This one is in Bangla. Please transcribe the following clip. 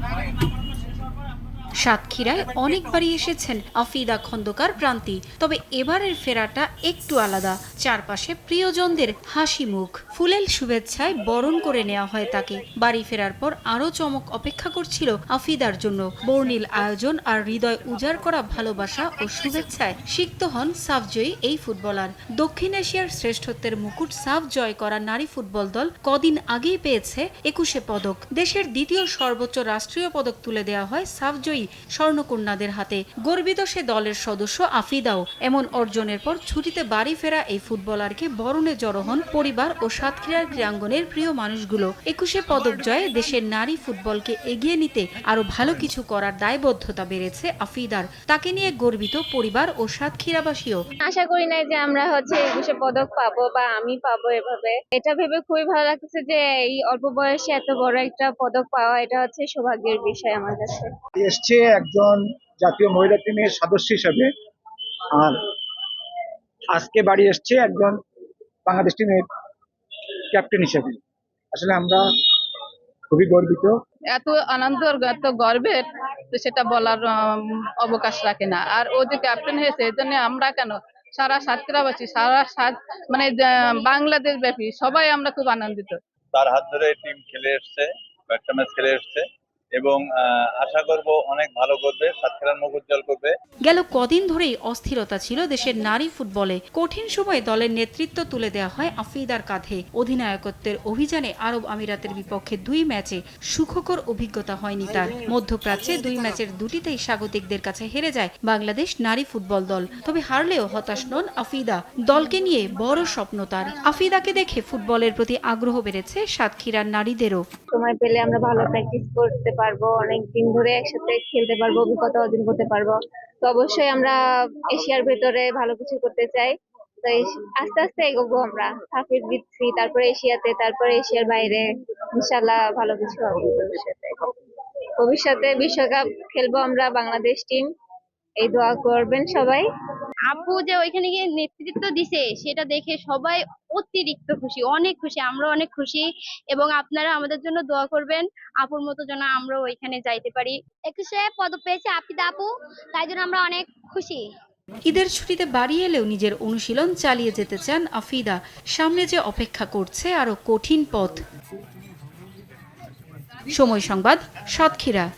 Bye. Bye. সাতক্ষীরায় অনেকবারই এসেছেন আফিদা খন্দকার প্রান্তি তবে এবারের ফেরাটা একটু আলাদা। চারপাশে প্রিয়জনদের হাসি মুখ। ফুলেল শুভেচ্ছায় বরণ করে নেওয়া হয় তাকে। বাড়ি ফেরার পর আরও চমক অপেক্ষা করছিল আফিদার জন্য। বর্ণিল আয়োজন আর হৃদয় উজাড় করা ভালোবাসা ও শুভেচ্ছায় সিক্ত হন সাফজয়ী এই ফুটবলার। দক্ষিণ এশিয়ার শ্রেষ্ঠত্বের মুকুট সাফ জয় করা নারী ফুটবল দল কদিন আগেই পেয়েছে একুশে পদক। দেশের দ্বিতীয় সর্বোচ্চ রাষ্ট্রীয় পদক তুলে দেওয়া হয় সাফজয়ী স্বর্ণকন্যাদের হাতে। গর্বিত সে দলের সদস্য আফিদাও এমন অর্জনের পর ছুটিতে বাড়ি ফেরা এই ফুটবলারকে বরণে জড়ো হন পরিবার ও সাতক্ষীরার ক্রীড়াঙ্গনের প্রিয় মানুষগুলো। একুশে পদক জয়ে দেশের নারী ফুটবলকে এগিয়ে নিতে আরও ভালো কিছু করার দায়বদ্ধতা বেড়েছে আফিদার তাকে নিয়ে গর্বিত পরিবার ও সাতক্ষীরাবাসীও। আশা করি নাই যে আমরা হচ্ছে একুশে পদক পাবো বা আমি পাবো এভাবে। এটা ভেবে খুবই ভালো লাগতেছে যে এই অল্প বয়সে এত বড় একটা পদক পাওয়া এটা হচ্ছে সৌভাগ্যের বিষয় আমার কাছে। এসছে একজন জাতীয় মহিলা টিমের সদস্য হিসেবে। আর আজকে বাড়ি এসছে একজন বাংলাদেশ টিমের ক্যাপ্টেন হিসেবে। আসলে আমরা খুবই গর্বিত। এত আনন্দ এত গর্বের তো সেটা বলার অবকাশ রাখে না। আর ও যে ক্যাপ্টেন হয়েছে এই জন্য আমরা কেন সারা সাতক্ষীরাবাসী সারা সাত মানে বাংলাদেশ ব্যাপী সবাই আমরা খুব আনন্দিত। তার হাত ধরে টিম খেলে এসছে কয়েকটা ম্যাচ খেলে এসছে। এবং আশা করব অনেক ভালো করবে সাতক্ষীরার মুখ উজ্জ্বল করবে। গেল কদিন ধরেই অস্থিরতা ছিল দেশের নারী ফুটবলে। কঠিন সময়ে দলের নেতৃত্ব তুলে দেওয়া হয় আফিদার কাঁধে। অধিনায়কত্বের অভিযানে আরব আমিরাতের বিপক্ষে দুই ম্যাচে সুখকর অভিজ্ঞতা হয়নি তার। মধ্যপ্রাচ্যে দুই ম্যাচের দুটিতেই স্বাগতিকদের কাছে হেরে যায় বাংলাদেশ নারী ফুটবল দল। তবে হারলেও হতাশ নন আফিদা দলকে নিয়ে বড় স্বপ্ন তার। আফিদাকে দেখে ফুটবলের প্রতি আগ্রহ বেড়েছে সাতক্ষীরার নারীদেরও। সময় পেলে আমরা ভালো প্র্যাকটিস করতে পারব অনেক দিন ধরে একসাথে খেলতে পারব, অভিজ্ঞতা অর্জন করতে পারব। তো অবশ্যই আমরা এশিয়ার ভেতরে ভালো কিছু করতে চাই। তো আস্তে আস্তে এগোবো আমরা। সাফির দিচ্ছি তারপরে এশিয়াতে, তারপরে এশিয়ার বাইরে। ইনশাল্লাহ ভালো কিছু হবে ভবিষ্যতে। ভবিষ্যতে বিশ্বকাপ খেলব আমরা, বাংলাদেশ টিম এই দোয়া করবেন সবাই। আপু যে ওইখানে গিয়ে নেতৃত্ব দিছে, সেটা দেখে সবাই অতিরিক্ত খুশি, অনেক খুশি আমরা অনেক খুশি এবং আপনারা আমাদের জন্য দোয়া করবেন, আপুর মতো যেন আমরা ওইখানে যাইতে পারি। একুশে পদক পেয়েছে আপিদা আপু, তাই জন্য আমরা অনেক খুশি। ঈদের ছুটিতে বাড়ি এলেও নিজের অনুশীলন চালিয়ে যেতে চান আফিদা। সামনে যে অপেক্ষা করছে আরও কঠিন পথ। সময় সংবাদ, সাতক্ষীরা।